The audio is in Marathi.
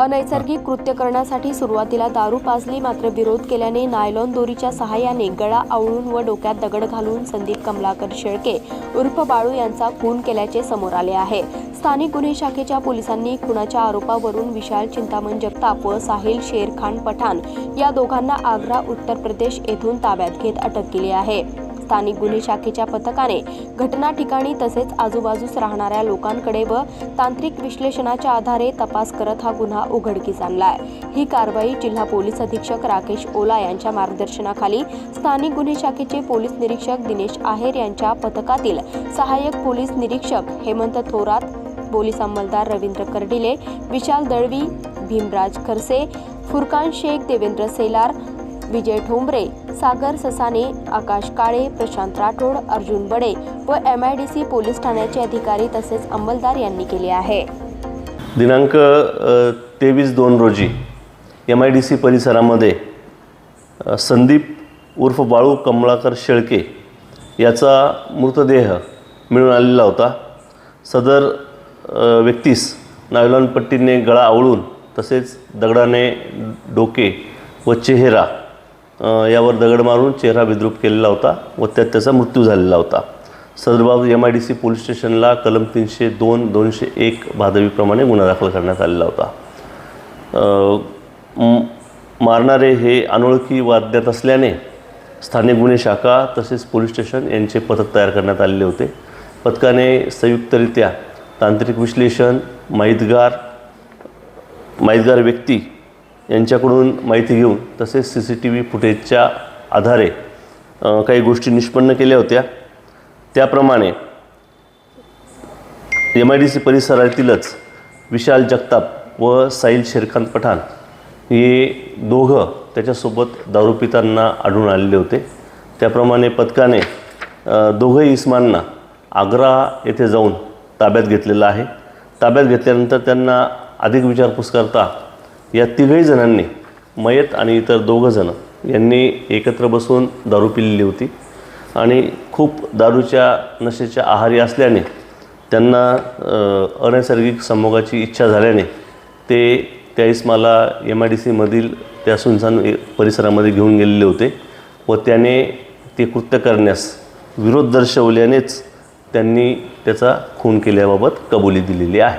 अनैसर्गिक कृत्य करण्यासाठी सुरुवातीला दारू पाजली मात्र विरोध केल्याने नायलॉन दोरीच्या सहाय्याने गळा आवळून व डोक्यात दगड घालून संदीप कमलाकर शेळके उर्फ बाळू यांचा खून केल्याचे समोर आले आहे. स्थानिक गुन्हे शाखेच्या पोलिसांनी खुनाच्या आरोपावरून विशाल चिंतामण जगताप व साहिल शेरखान पठाण या दोघांना आग्रा उत्तर प्रदेश येथून ताब्यात घेत अटक केली आहे. स्थानिक गुन्हे शाखेच्या पथकाने घटना ठिकाणी तसेच आजूबाजूस राहणाऱ्या लोकांकडे व तांत्रिक विश्लेषणाच्या आधारे तपास करत हा गुन्हा उघडकीस आणलाय. ही कारवाई जिल्हा पोलीस अधीक्षक राकेश ओला यांच्या मार्गदर्शनाखाली स्थानिक गुन्हे शाखेचे पोलीस निरीक्षक दिनेश आहेर यांच्या पथकातील सहाय्यक पोलीस निरीक्षक हेमंत थोरात पोलीस अंमलदार रवींद्र कर्डिले विशाल दळवी भीमराज खरसे फुरकान शेख देवेंद्र सेलार विजय ठोंबरे सागर ससाने आकाश काळे प्रशांत राठोड अर्जुन बडे व M I D C police ठाण्याचे अधिकारी तसेच अंमलदार यांनी केले आहे. दिनांक तेवीस दोन रोजी एम आय डी सी परिसरामध्ये संदीप उर्फ बाळू कमळाकर शेळके याचा मृतदेह मिळून आलेला होता. सदर व्यक्तीस नायलॉन पट्टीने गळा आवळून तसेच दगडाने डोके व चेहरा यावर दगड मारून चेहरा विद्रूप केलेला होता व त्यात त्याचा मृत्यू झालेला होता. सदरबाब M I D C police स्टेशनला कलम तीनशे दोन दोनशे एक भादवीप्रमाणे गुन्हा दाखल करण्यात आलेला होता. मारणारे हे अनोळखी वाद्यात असल्याने स्थानिक गुन्हे शाखा तसेच पोलीस स्टेशन यांचे पथक तयार करण्यात आलेले होते. पथकाने संयुक्तरित्या तांत्रिक विश्लेषण माहितगार माहितगार व्यक्ती यांच्याकडून माहिती घेऊन तसेच सी सी टी व्ही फुटेजच्या आधारे काही गोष्टी निष्पन्न केल्या होत्या. त्याप्रमाणे एम आय डी सी परिसरातीलच विशाल जगताप व साहिल शेरखान पठाण हे दोघं त्याच्यासोबत दारू पिताना आढळून आलेले होते. त्याप्रमाणे पथकाने दोघंही इस्मांना आग्रा येथे जाऊन ताब्यात घेतलेलं आहे. ताब्यात घेतल्यानंतर त्यांना अधिक विचारपूस करता या तिघही जणांनी मयत आणि इतर दोघंजणं यांनी एकत्र बसून दारू पिलेली होती. आणि खूप दारूच्या नशेच्या आहारी असल्याने त्यांना अनैसर्गिक संभोगाची इच्छा झाल्याने ते त्या इस्माला एम आय डी सीमधील त्या सुनसान ए- परिसरामध्ये घेऊन गेलेले होते व त्याने ते कृत्य करण्यास विरोध दर्शवल्यानेच त्यांनी त्याचा खून केल्याबाबत कबुली दिलेली आहे.